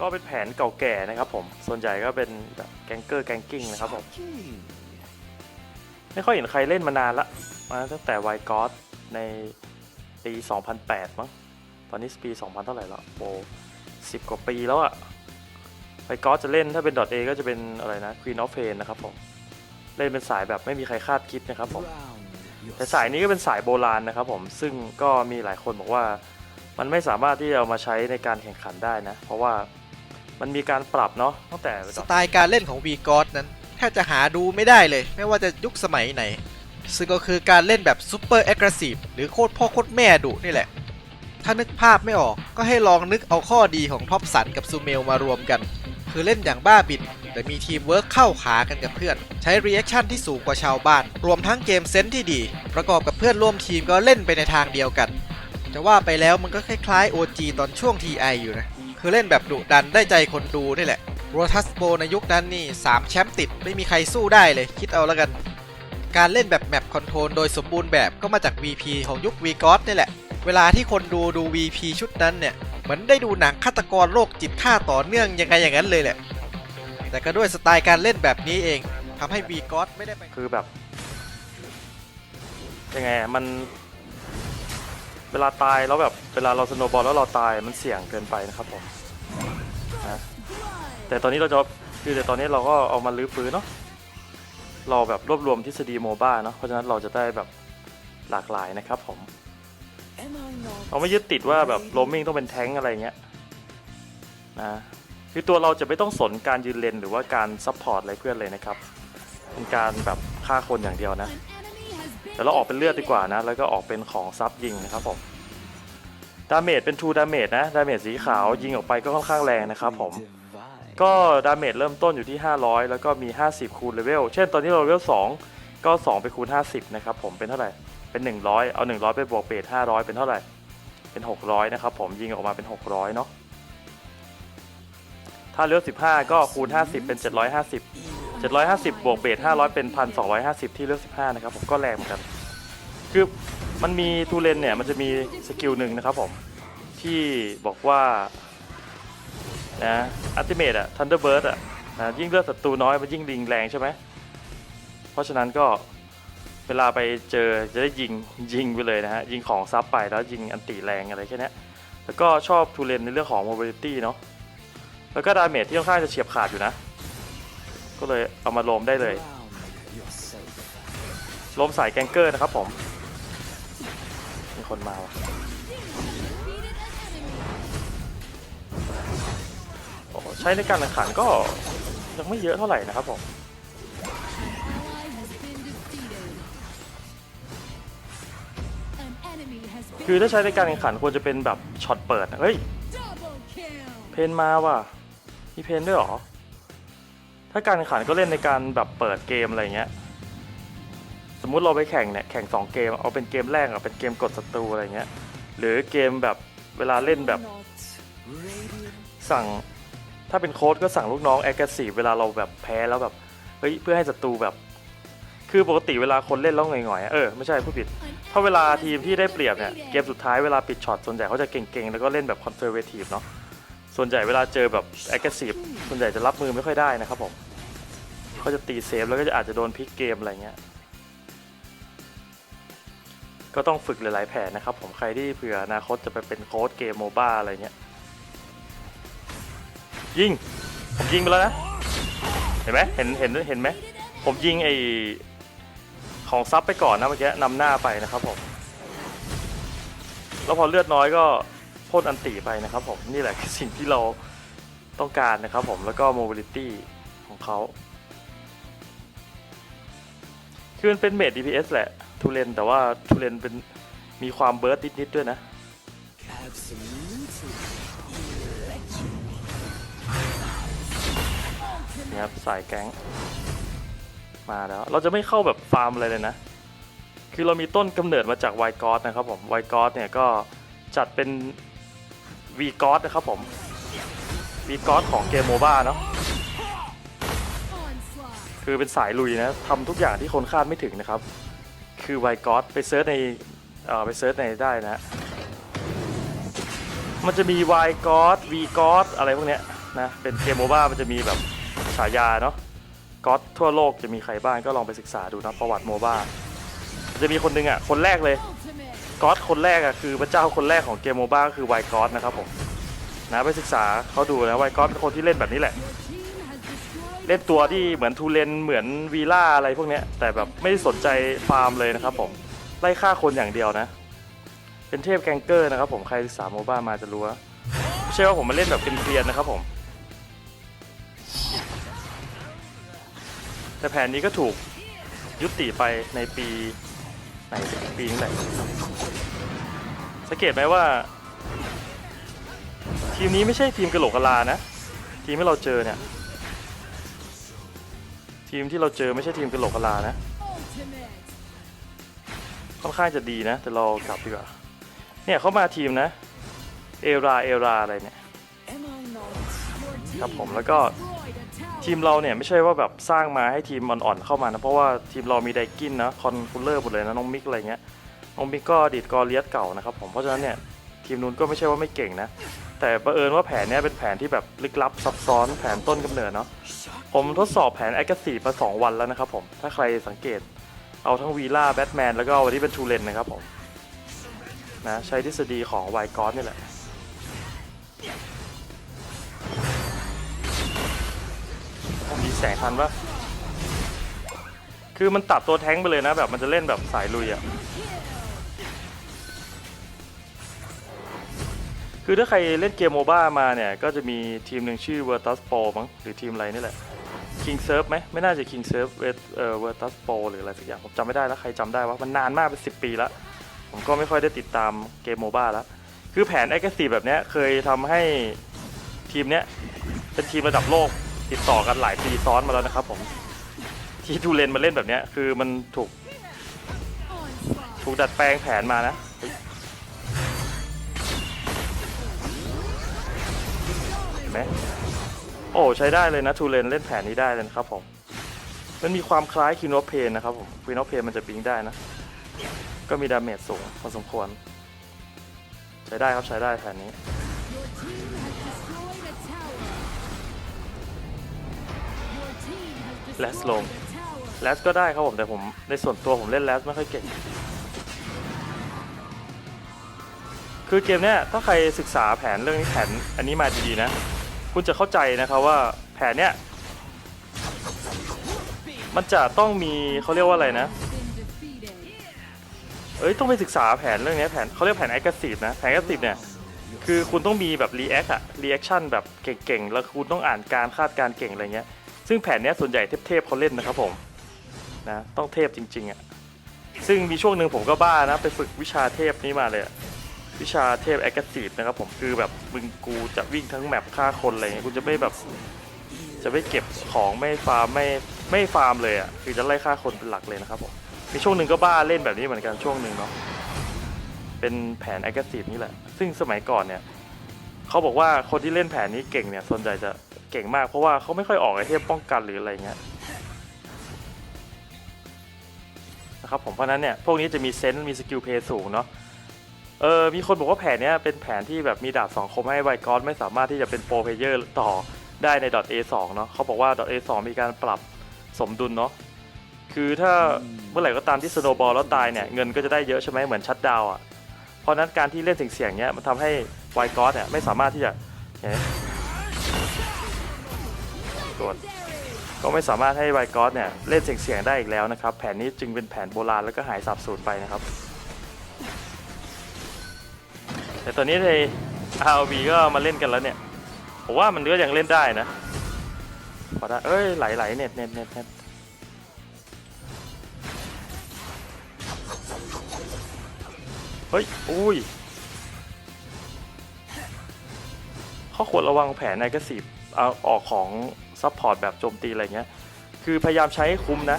ก็เป็นแผนเก่าแก่นะครับผม ส่วนใหญ่ก็เป็นแบบแกงเกอร์แกงกิ้งนะครับผม ไม่ค่อยเห็นใครเล่นมานานละ มาตั้งแต่ไวกอสในปี 2008 มั้ง ตอนนี้ปี 2000 เท่าไหร่แล้วโอ้สิบกว่าปีแล้วอะไวกอสจะเล่นถ้าเป็น .A ก็จะเป็นอะไรนะ Queen of Pain นะครับผม เล่นเป็นสายแบบไม่มีใครคาดคิดนะครับผม แต่สายนี้ก็เป็นสายโบราณนะครับผม ซึ่งก็มีหลายคนบอกว่า มันไม่สามารถที่จะเอามาใช้ในการแข่งขันได้นะ เพราะว่า มันมีการปรับเนาะตั้งแต่สไตล์การเล่นของ v g o d นั้นแทบจะหาดูไม่ได้เลย ไม่ว่าจะยุคสมัยไหน ซึ่งก็คือการเล่นแบบ Super Aggressive หรือโคตรพ่อโคตรแม่ดุนี่แหละ ถ้านึกภาพไม่ออกก็ให้ลองนึกเอาข้อดีของท็อปสันกับซูเมลมารวมกัน คือเล่นอย่างบ้าบินแต่มีทีมเวิร์กเข้าขากันกับเพื่อน ใช้รีแอคชั่นที่สูงกว่าชาวบ้าน รวมทั้งเกมเซนส์ที่ดี ประกอบกับเพื่อนร่วมทีมก็เล่นไปในทางเดียวกัน จะว่าไปแล้วมันก็คล้ายๆ OG ตอนช่วง TI อยู่นะ คือเล่นแบบดุดันได้ใจคนดูนี่แหละโรทัสโบในยุคนั้นนี่ 3 แชมป์ติดไม่มีใครสู้ได้เลย คิดเอาแล้วกัน การเล่นแบบแมปคอนโทรลโดยสมบูรณ์แบบก็มาจาก VP ของยุค v g o d นี่แหละ เวลาที่คนดูดู VP ชุดนั้นเนี่ย เหมือนได้ดูหนังฆาตกรโรคจิตฆ่าต่อเนื่องยังไงอย่างนั้นเลยแหละ แต่ก็ด้วยสไตล์การเล่นแบบนี้เองทำให้ v g o d ไม่ได้ไปคือแบบยังไงมัน เวลาตายแล้วแบบเวลาเราสโนบอลแล้วเราตายมันเสี่ยงเกินไปนะครับผมนะแต่ตอนนี้เราจะคือแต่ตอนนี้เราก็เอามาลื้อฟื้นเนาะเราแบบรวบรวมทฤษฎีโมบ้าเนาะเพราะฉะนั้นเราจะได้แบบหลากหลายนะครับผมเราไม่ยึดติดว่าแบบโรมมิ่งต้องเป็นแท้งอะไรเงี้ยนะคือตัวเราจะไม่ต้องสนการยืนเลนหรือว่าการซัพพอร์ตอะไรเพื่อนเลยนะครับ เป็นการแบบฆ่าคนอย่างเดียวนะ แต่เราออกเป็นเลือดดีกว่านะ แล้วก็ออกเป็นของซับยิงนะครับผมดาเมจเป็น2ดาเมจนะดาเมจสีขาวยิงออกไปก็ค่อนข้างแรงนะครับผมก็ดาเมจเริ่มต้นอยู่ที่ 500 แล้วก็มี 50 คูณเลเวล เช่นตอนนี้เราเลเวล 2 ก็ 2 ไปคูณ 50 นะครับผม เป็นเท่าไหร่ เป็น 100 เอา 100 ไปบวกเบส500 เป็นเท่าไหร่ เป็น 600 นะครับผม ยิงออกมาเป็น 600 เนาะ ถ้าเลเวล 15 ก็คูณ 50 เป็น 750 750 บวกเบส500 เป็น 1,250 ที่เลเวล15 นะครับผมก็แรงเหมือนกัน คือมันมีทูเลนเนี่ย มันจะมีสกิลหนึ่งนะครับผม ที่บอกว่านะอัลติเมทอะทันเดอร์เบิร์ดอะนะยิ่งเลือดศัตรูน้อยมันยิ่งลิงแรงใช่ไหม เพราะฉะนั้นก็เวลาไปเจอจะได้ยิงยิงไปเลยนะฮะ ยิงของซับไปแล้วยิงอันติแรงอะไรแค่นี้แล้วก็ชอบทูเลนในเรื่องของ mobility เนาะแล้วก็ดาเมจที่ค่อนข้างจะเฉียบขาดอยู่นะ ก็เลยเอามาโลมได้เลยโลมสายแกงเกอร์นะครับผมมีคนมาวะใช้ในการแข่งขันก็ยังไม่เยอะเท่าไหร่นะครับผมคือถ้าใช้ในการแข่งขันควรจะเป็นแบบช็อตเปิดเฮ้ย เพนมาว่ะ มีเพนด้วยหรอ ถ้าการแข่งขันก็เล่นในการแบบเปิดเกมอะไรเงี้ย สมมุติเราไปแข่งเนี่ยแข่ง 2 เกม เอาเป็นเกมแรกอะเป็นเกมกดศัตรูอะไรเงี้ย หรือเกมแบบเวลาเล่นแบบสั่งถ้าเป็นโค้ดก็สั่งลูกน้องแอคทีฟเวลาเราแบบแพ้แล้วแบบเฮ้ยเพื่อให้ศัตรูแบบ คือปกติเวลาคนเล่นแล้วหง่อยๆเออไม่ใช่ผู้ผิดถ้าเวลาทีมที่ได้เปรียบเนี่ยเกมสุดท้ายเวลาปิดช็อตส่วนใหญ่เขาจะเก่งๆแล้วก็เล่นแบบคอนเซอร์เวทีฟเนาะ ส่วนใหญ่เวลาเจอแบบแอคทีฟส่วนใหญ่จะรับมือไม่ค่อยได้นะครับผมเขาจะตีเซฟแล้วก็จะอาจจะโดนพลิกเกมอะไรเงี้ย ก็ต้องฝึกหลาย ๆ แผนนะครับผมใครที่เผื่ออนาคตจะไปเป็นโค้ดเกมโมบ้าอะไรเงี้ย ยิง ผมยิงไปแล้วนะ เห็นไหมเห็นเห็นเห็นไหม ผมยิงไอของซับไปก่อนนะเมื่อกี้นำหน้าไปนะครับผม แล้วพอเลือดน้อยก็ พ่นอันติไปนะครับผมนี่แหละคือสิ่งที่เราต้องการนะครับผมแล้วก็โมบิลิตี้ของเขาคือมันเป็นเมด DPS แหละทูเลนแต่ว่าทูเลนเป็นมีความเบิร์ดนิดๆด้วยนะนี่ครับสายแก๊งมาแล้ว เราจะไม่เข้าแบบฟาร์มอะไรเลยนะ คือเรามีต้นกำเนิดมาจากไวกอสนะครับผมไวกอสเนี่ยก็จัดเป็น วีกอสนะครับผมวีกอสของเกมโมบ้าเนาะคือเป็นสายลุยนะทำทุกอย่างที่คนคาดไม่ถึงนะครับ คือไวกอสไปเซิร์ชในเอ่อไปเซิร์ชในได้นะ มันจะมีไวกอสวีกอสอะไรพวกเนี้ยนะเป็นเกมโมบ้ามันจะมีแบบฉายาเนาะก็อตทั่วโลกจะมีใครบ้างก็ลองไปศึกษาดูนะประวัติโมบ้าจะมีคนหนึงอะคนแรกเลย ก็อตคนแรกอะคือพระเจ้าคนแรกของเกมโมบ้าคือไวก็อตนะครับผมนะไปศึกษาเขาดูนะไวก็อตเป็นคนที่เล่นแบบนี้แหละ เล่นตัวที่เหมือนทูเลนเหมือนวีล่าอะไรพวกเนี้ยแต่แบบไม่ได้สนใจฟาร์มเลยนะครับผมไล่ฆ่าคนอย่างเดียวนะ เป็นเทพแกงเกอร์นะครับผมใครศึกษาโมบ้ามาจะรู้ว่าไม่ใช่ว่าผมมาเล่นแบบเป็นเกรียนนะครับผมแต่แผนนี้ก็ถูกยุติไปในปี ไหนปีนี้แหละสังเกตไหมว่า ทีมนี้ไม่ใช่ทีมกระโหลกกะลานะ ทีมที่เราเจอเนี่ย ทีมที่เราเจอไม่ใช่ทีมกระโหลกกะลานะค่อนข้างจะดีนะ แต่เรากลับดีกว่าเนี่ยเขามาทีมนะ เอราเอราอะไรเนี่ยครับผมแล้วก็ ทีมเราเนี่ยไม่ใช่ว่าแบบสร้างมาให้ทีมอ่อนๆเข้ามานะเพราะว่าทีมเรามีไดกินนะคอนคูลเลอร์หมดเลยนะน้องมิกอะไรเงี้ยน้องมิกก็อดีตกอเลียสเก่านะครับผมเพราะฉะนั้นเนี่ยทีมนู้นก็ไม่ใช่ว่าไม่เก่งนะ แต่ประเอิญว่าแผนเนี้ยเป็นแผนที่แบบลึกลับซับซ้อนแผนต้นกำเนิดเนาะผมทดสอบแผนแอคทีฟมาสองวันแล้วนะครับผมถ้าใครสังเกตเอาทั้งวีล่าแบทแมนแล้วก็วันนี้เป็นทูเลนนะครับผมนะใช้ทฤษฎีของไวกอสนี่แหละ มีแสงทันปะคือมันตัดตัวแท้งไปเลยนะแบบมันจะเล่นแบบสายลุยอะคือถ้าใครเล่นเกมโมบ้ามาเนี่ย ก็จะมีทีมหนึ่งชื่อ Virtus Pro มั้งหรือทีมอะไรนี่แหละ King Surf ไหมไม่น่าจะ King Surf เวอ่อ Virtus Pro หรืออะไรสักอย่างผมจำไม่ได้แล้วใครจำได้ว่ามันนานมากเป็น10 ปีแล้ว ผมก็ไม่ค่อยได้ติดตามเกมโมบ้าแล้ว คือแผน a g g r e s s i v แบบนี้เคยทำให้ทีมเนี้ยเป็นทีมระดับโลก ติดต่อกันหลายปีซ้อนมาแล้วนะครับ ผม ที่ทูเลนมาเล่นแบบเนี้ย คือมันถูก ถูกดัดแปลงแผนมานะเห็นไหมโอ้ใช้ได้เลยนะทูเลนเล่นแผนนี้ได้เลยนะครับผมมันมีความคล้ายคินอเพนนะครับผมคินอเพนมันจะบิงได้นะ ก็มีดาเมจสูงพอสมควร ใช้ได้ครับใช้ได้แผนนี้ Last lone แลสก็ได้ครับผมแต่ผมในส่วนตัวผมเล่นแลสไม่ค่อยเก่ง คือเกมเนี้ยถ้าใครศึกษาแผนเรื่องนี้แผนอันนี้มาดีๆนะ คุณจะเข้าใจนะครับว่าแผนเนี้ยมันจะต้องมีเขาเรียกว่าอะไรนะ เอ้ยต้องไปศึกษาแผนเรื่องนี้แผนเขาเรียกแผน aggressive นะแผน aggressive เนี่ยคือคุณต้องมีแบบ react อะ reaction แบบเก่งๆ แล้วคุณต้องอ่านการคาดการเก่งอะไรเงี้ย ซึ่งแผนเนี้ยส่วนใหญ่เทพๆเขาเล่นนะครับผมนะต้องเทพจริงๆอะซึ่งมีช่วงหนึ่งผมก็บ้านะไปฝึกวิชาเทพนี้มาเลยอะวิชาเทพ aggressive นะครับผมคือแบบมึงกูจะวิ่งทั้งแมปฆ่าคนอะไรเงี้ยกูจะไม่แบบ จะไม่เก็บของไม่ฟาร์มไม่ไม่ฟาร์มเลยอะคือจะไล่ฆ่าคนเป็นหลักเลยนะครับผมมีช่วงหนึ่งก็บ้าเล่นแบบนี้เหมือนกันช่วงหนึ่งเนาะเป็นแผน aggressive นี่แหละ ซึ่งสมัยก่อนเนี่ยเขาบอกว่าคนที่เล่นแผนนี้เก่งเนี่ยส่วนใหญ่จะ เก่งมากเพราะว่าเขาไม่ค่อยออกไอเทมป้องกันหรืออะไรเงี้ยนะครับผมเพราะฉะนั้นเนี่ยพวกนี้จะมีเซนส์มีสกิลเพย์สูงเนาะเออมีคนบอกว่าแผนเนี้ยเป็นแผนที่แบบมีดาบสองคมให้ไวกอนไม่สามารถที่จะเป็นโปรเพลเยอร์ต่อได้ใน .a2 เนาะเขาบอกว่า .a2 มีการปรับสมดุลเนาะคือถ้าเมื่อไหร่ก็ตามที่สโนบอลแล้วตายเนี่ยเงินก็จะได้เยอะใช่ไหมเหมือนชัดดาวน์อะเพราะฉะนั้นการที่เล่นเสี่ยงๆเนี้ยมันทำให้ไวกอนเนี่ยไม่สามารถที่จะ เนี่ยกดก็ไม่สามารถให้ไวกอสเนี่ยเล่นเสียงๆได้อีกแล้วนะครับ แผนนี้จึงเป็นแผนโบราณแล้วก็หายสาบสูญไปนะครับ แต่ตอนนี้ใน ROV ก็มาเล่นกันแล้วเนี่ย ผมว่ามันก็ยังเล่นได้นะพอได้เอ้ยไหลไหลๆเน็ตเน็ตเน็ตเน็ตเฮ้ย อุ้ยเขาควรระวังแผนในกระสีเอาออกของ ซัพพอร์ตแบบโจมตีอะไรเงี้ย คือพยายามใช้ให้คุ้มนะ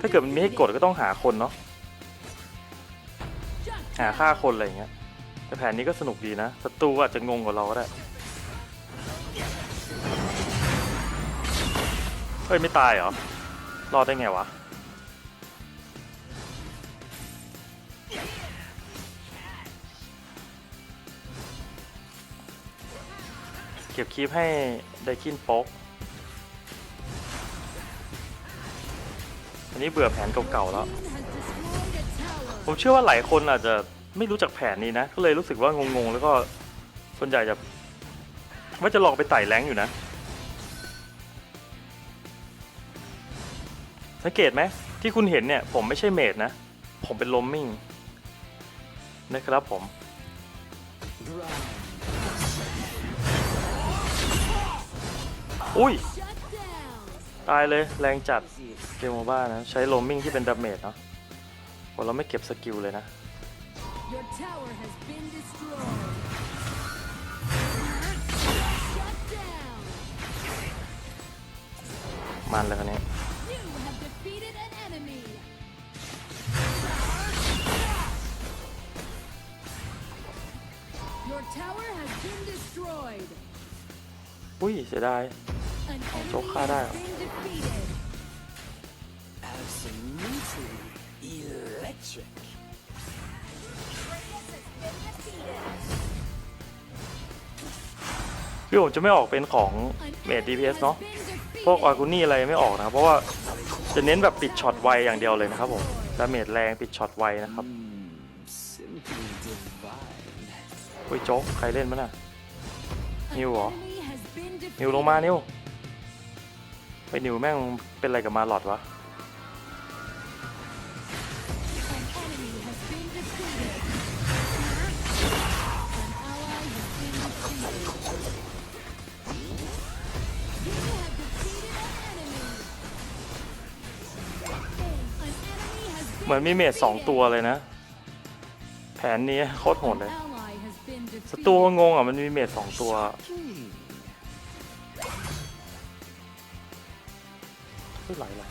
ถ้าเกิดมันมีให้กดก็ต้องหาคนเนาะ หาฆ่าคนอะไรเงี้ย แต่แผนนี้ก็สนุกดีนะ ศัตรูอาจจะงงกว่าเราก็ได้ เฮ้ยไม่ตายเหรอ รอดได้ไงวะเก็บคลิปให้ไดคินโป๊ก อันนี้เบื่อแผนเก่าๆแล้ว ผมเชื่อว่าหลายคนอาจจะไม่รู้จักแผนนี้นะ ก็เลยรู้สึกว่างงๆ แล้วก็ส่วนใหญ่จะว่าจะลองไปไต่แรงอยู่นะ สังเกตไหมที่คุณเห็นเนี่ย ผมไม่ใช่เมดนะ ผมเป็นลมมิ่ง นะครับผม อุ้ย ตายเลยแรงจัดเกมโมบ้านะ ใช้โลมมิ่งที่เป็นดาเมจเนาะโหเราไม่เก็บสกิลเลยนะ Your tower has been destroyed. Shut down. มันเลยคนนี้ You have defeated an enemy. Your tower has been destroyed. อุ้ยเสียดาย An enemy Chỗ khá đa. has been defeated. คือผมจะไม่ออกเป็นของเมด DPS เนาะพวกอากูนี่อะไรไม่ออกนะเพราะว่าจะเน้นแบบปิดช็อตไวอย่างเดียวเลยนะครับผมดาเมจแรงปิดช็อตไวนะครับ Mm, simply divine. อุ้ยโจ๊กใครเล่นมั้ยน่ะ An Nhiều hả? enemy has been นิวลงมานิวไปนิวแม่งเป็นอะไรกับมาหลอดวะ เหมือนมีเมจสองตัวเลยนะ แผนนี้โคตรโหดเลยศัตรูงงอะมันมีเมจสองตัว ไหลไหล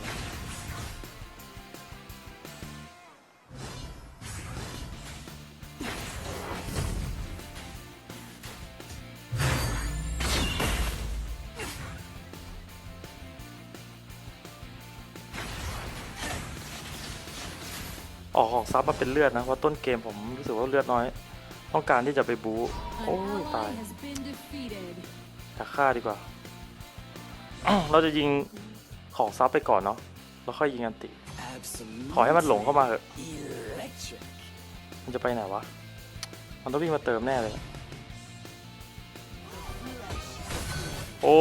ออกของซับมาเป็นเลือดนะเพราะต้นเกมผมรู้สึกว่าเลือดน้อย ต้องการที่จะไปบู๊ An โอ้ยตาย ally has been defeated. อยากฆ่าดีกว่า เราจะยิงของซับไปก่อนเนาะแล้วค่อยยิงอันติ Absolutely ขอให้มันหลงเข้ามาเถอะ electric. มันจะไปไหนวะ มันต้องวิ่งมาเติมแน่เลย โอ้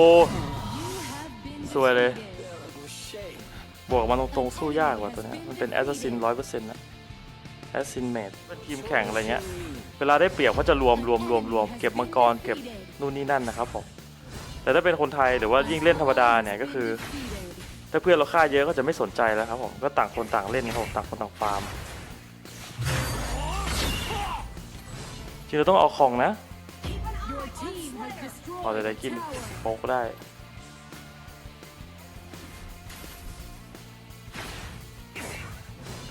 You have been สวยเลย defeated. Terrible shame. บวกมันตรงๆสู้ยากกว่าตัวเนี้ยมันเป็นแอสซัสซินร้อยเปอร์เซ็นต์นะ แอสซินเมดเป็นทีมแข่งอะไรเงี้ย เวลาได้เปรียบเขาจะรวมรวมรวมรวมเก็บมังกรเก็บนู่นนี่นั่นนะครับผม แต่ถ้าเป็นคนไทยหรือว่ายิ่งเล่นธรรมดาเนี่ยก็คือ ถ้าเพื่อนเราฆ่าเยอะก็จะไม่สนใจแล้วครับผม ก็ต่างคนต่างเล่นครับผมต่างคนต่างฟาร์มจริงเราต้องเอาของนะ Your team has destroyed เอาแต่ได้กินโป๊กได้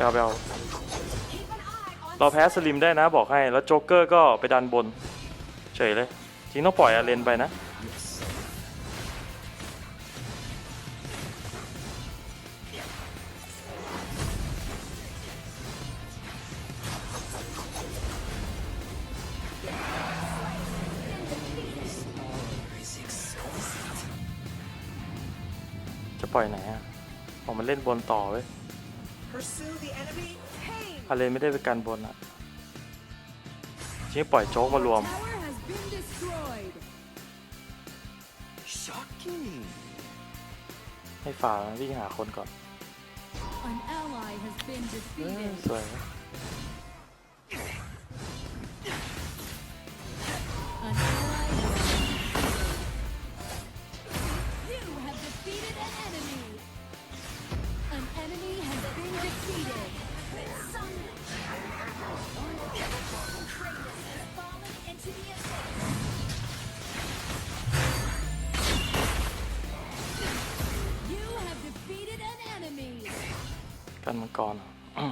เอาไปเอา เราแพ้สลิมได้นะบอกให้ แล้วโจ๊กเกอร์ก็ไปดันบน เฉยเลย จริงต้องปล่อยอาเลนไปนะ จะปล่อยไหนอะออกมาเล่นบนต่อเว้ยาเลนไม่ได้ไปกันบนอะจริงปล่อยโจ๊กมารวม Tower has been destroyed. Shocking. ให้ฝ่ามันวิ่งหาคนก่อน An ally has been เอ้ย defeated. สวย กันมังกรอะ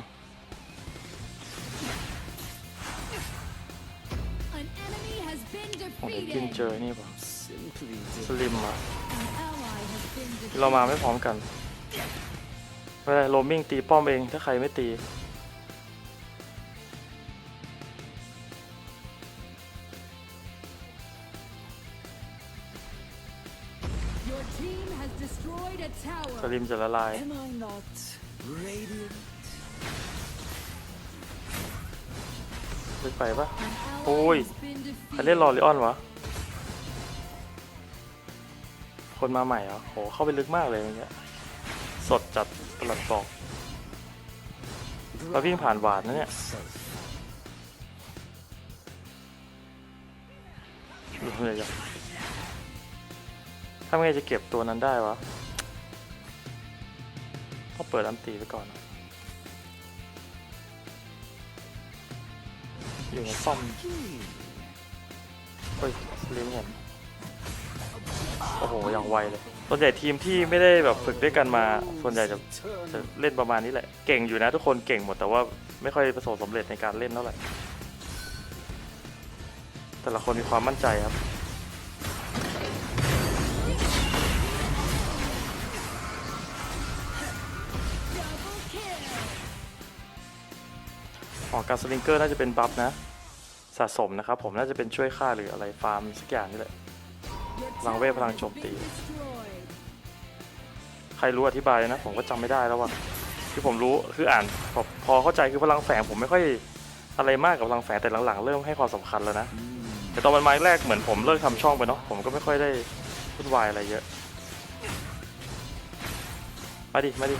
An enemy has been โอ้เดี๋ยวกิน defeated. เจอนี่ป่ะ Simply สลิมอะ An ally has been defeated. เรามาไม่พร้อมกันไม่เป็นไรโรมมิ่งตีป้อมเองถ้าใครไม่ตี Your team has destroyed a ส tower. ลิมจะละลาย Am I not radiant? ลึกไปปะ An ally Ôi. has been ใครเล่นลอ defeated. ริออนวะ คนมาใหม่เหรอโห เข้าไปลึกมากเลยเมื่อกี้สดจัดประหลัดบอกเราวิ่งผ่านหวาดนะเนี่ย Safe. ดูเลยจ้ะทำไงจะเก็บตัวนั้นได้วะต้อง เปิดอันตีไปก่อน อยู่ในซ่อมเฮ้ยเลี้ยงเห็นโอ้โห อย่างไวเลย ส่วนใหญ่ทีมที่ไม่ได้แบบฝึกด้วยกันมา ส่วนใหญ่จะจะเล่นประมาณนี้แหละ เก่งอยู่นะทุกคนเก่งหมด แต่ว่าไม่ค่อยประสบสำเร็จในการเล่นเท่าไหร่ แต่ละคนมีความมั่นใจครับ ออกการสลิงเกอร์น่าจะเป็นบัฟนะ สะสมนะครับผมน่าจะเป็นช่วยฆ่าหรืออะไรฟาร์มสักอย่างนี่แหละพลังเวทพลังโจมตี ใครรู้อธิบายนะ ผมก็จำไม่ได้แล้วว่ะคือผมรู้คืออ่านพอพอเข้าใจคือพลังแฝงผมไม่ค่อยอะไรมากกับพลังแฝงแต่หลังๆ เริ่มให้ความสำคัญแล้วนะแต่ตอนมันไมาแรกเหมือนผมเลิกทำช่องไปเนาะผมก็ไม่ค่อยได้วุ่นวายอะไรเยอะมาดิมาดิ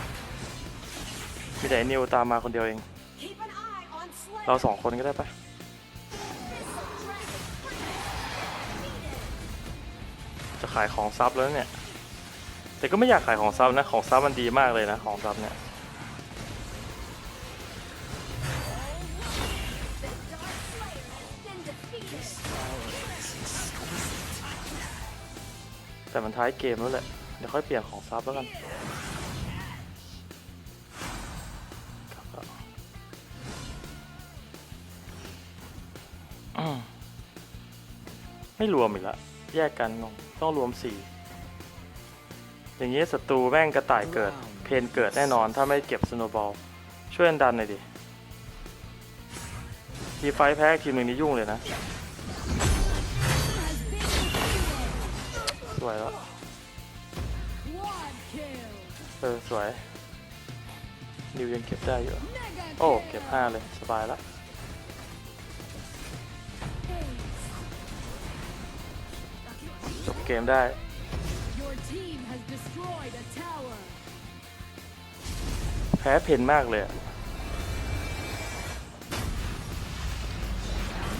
มีแต่นิวตามมาคนเดียวเอง เราสองคนก็ได้ปะจะขายของซับแล้วเนี่ย แต่ก็ไม่อยากขายของซับนะ ของซับมันดีมากเลยนะ ของซับเนี่ย แต่มันท้ายเกมแล้วแหละ เดี๋ยวค่อยเปลี่ยนของซับแล้วกัน ไม่รวมอีกละ แยกกันงงต้องรวมสี่อย่างนี้ศัตรูแม่งกระต่ายเกิด เพนเกิดแน่นอนถ้าไม่เก็บสโนบอล ช่วยกันดันหน่อยดิ ทีไฟท์แพ้ทีมหนึ่งนี่ยุ่งเลยนะ Has been defeated. สวยแล้ว Quad kill. เออ สวย นิวยังเก็บได้อยู่ Mega โอ้ kill. เก็บห้าเลย สบายละ เกมได้ Your team has destroyed a tower. แพ้เพนมากเลยอะ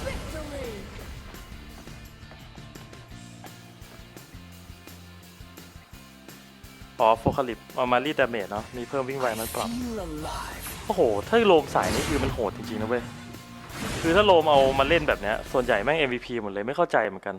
Victory. อ๋อโฟคาลิปเอามารีดาเมจเนาะมีเพิ่มวิ่งไวมันปรับ Feel alive. โอ้โห ถ้าโลมสายนี่คือมันโหดจริงๆนะเว้ย คือถ้าโลมเอามาเล่นแบบเนี้ย ส่วนใหญ่แม่ง MVP หมดเลยไม่เข้าใจเหมือนกัน